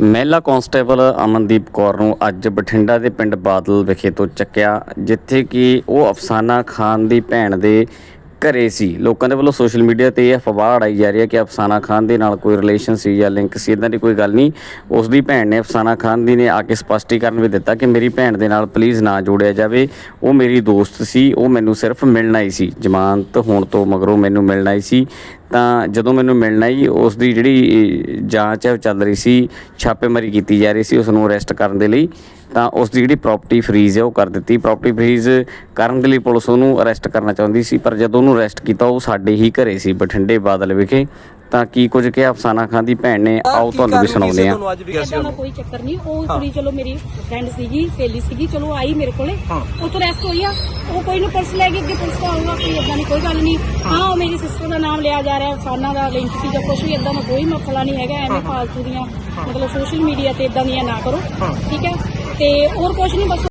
ਮਹਿਲਾ ਕਾਂਸਟੇਬਲ ਅਮਨਦੀਪ ਕੌਰ ਨੂੰ ਅੱਜ ਬਠਿੰਡਾ ਦੇ ਪਿੰਡ ਬਾਦਲ ਵਿਖੇ ਤੋਂ ਚੱਕਿਆ, ਜਿੱਥੇ ਕਿ ਉਹ ਅਫਸਾਨਾ ਖਾਨ ਦੀ ਭੈਣ ਦੇ ਘਰੇ ਸੀ। ਲੋਕਾਂ ਦੇ ਵੱਲੋਂ ਸੋਸ਼ਲ ਮੀਡੀਆ ਤੇ ਇਹ ਅਫਵਾਹ ਉਡਾਈ ਜਾ ਰਹੀ ਹੈ ਕਿ ਅਫਸਾਨਾ ਖਾਨ ਦੇ ਨਾਲ ਕੋਈ ਰਿਲੇਸ਼ਨ ਸੀ ਜਾਂ ਲਿੰਕ ਸੀ ਇਦਾਂ ਦੀ ਕੋਈ ਗੱਲ ਨਹੀਂ। ਉਸ ਦੀ ਭੈਣ ਨੇ ਅਫਸਾਨਾ ਖਾਨ ਦੀ ਨੇ ਆ ਕੇ ਸਪਸ਼ਟੀਕਰਨ ਵੀ ਦਿੱਤਾ ਕਿ ਮੇਰੀ ਭੈਣ ਦੇ ਨਾਲ ਪਲੀਜ਼ ਨਾ ਜੋੜਿਆ ਜਾਵੇ। ਉਹ ਮੇਰੀ ਦੋਸਤ ਸੀ, ਉਹ ਮੈਨੂੰ ਸਿਰਫ ਮਿਲਣਾ ਹੀ ਸੀ। ਜ਼ਮਾਨਤ ਹੋਣ ਤੋਂ ਮਗਰੋਂ ਮੈਨੂੰ ਮਿਲਣਾ ਹੀ ਸੀ। ਤਾਂ ਜਦੋਂ ਮੈਨੂੰ ਮਿਲਣਾ ਹੀ ਉਸ ਦੀ ਜਿਹੜੀ ਜਾਂਚ ਹੈ, ਉਹ ਚੱਲ ਰਹੀ ਸੀ, ਛਾਪੇਮਾਰੀ ਕੀਤੀ ਜਾ ਰਹੀ ਸੀ ਉਸ ਨੂੰ ਅਰੈਸਟ ਕਰਨ ਦੇ ਲਈ। ਤਾਂ ਉਸ ਦੀ ਜਿਹੜੀ ਪ੍ਰਾਪਰਟੀ ਫਰੀਜ਼ ਹੈ ਉਹ ਕਰ ਦਿੱਤੀ। ਪ੍ਰਾਪਰਟੀ ਫਰੀਜ਼ ਕਰਨ ਦੇ ਲਈ ਪੁਲਿਸ ਉਹਨੂੰ ਅਰੈਸਟ ਕਰਨਾ ਚਾਹੁੰਦੀ ਸੀ ਪਰ ਜਦੋਂ ਉਹਨੂੰ ਅਰੈਸਟ ਕੀਤਾ ਉਹ ਸਾਡੇ ਹੀ ਘਰੇ ਸੀ ਬਠਿੰਡੇ ਬਾਦਲ ਵਿਖੇ। ਤਾਂ ਕੀ ਕੁਝ ਕਿਹਾ ਅਫਸਾਨਾ ਖਾਨ ਦੀ ਭੈਣ ਨੇ? ਆਓ ਤੁਹਾਨੂੰ ਵੀ ਸੁਣਾਉਂਦੇ ਦਾ ਕੋਈ ਚੱਕਰ ਨਹੀਂ ਉਹ ਕੁੜੀ ਚਲੋ ਮੇਰੀ ਫਰੈਂਡ ਸੀਗੀ ਸਹੇਲੀ ਸੀਗੀ ਚਲੋ ਆਈ ਮੇਰੇ ਕੋਲੇ। ਉਹ ਤੋਂ ਰੈਸਟ ਹੋਈ ਆ। ਉਹ ਕੋਈ ਨੂੰ ਪੁਲਿਸ ਲੈ ਗਈ ਅੱਗੇ ਪੁਲਿਸ ਦਾ ਆਊਗਾ ਕੋਈ ਇਦਾਂ ਦੀ ਕੋਈ ਗੱਲ ਨਹੀਂ। ਹਾਂ। ਉਹ ਮੇਰੀ ਸਿਸਟਰ ਦਾ ਨਾਮ ਲਿਆ ਜਾ ਰਿਹਾ ਫਾਨਾ ਦਾ ਲਿੰਕ ਸੀ ਜਾਂ ਕੁਝ ਵੀ ਇਦਾਂ ਦਾ ਕੋਈ ਮਸਲਾ ਨਹੀਂ ਹੈਗਾ ਐਵੇਂ ਫਾਲਤੂ ਦੀਆਂ ਮਤਲਬ ਸੋਸ਼ਲ ਮੀਡੀਆ ਤੇ ਇਦਾਂ ਦੀਆਂ ਨਾ ਕਰੋ। ਠੀਕ ਹੈ? ਤੇ ਹੋਰ ਕੁਝ ਨਹੀਂ ਬਸ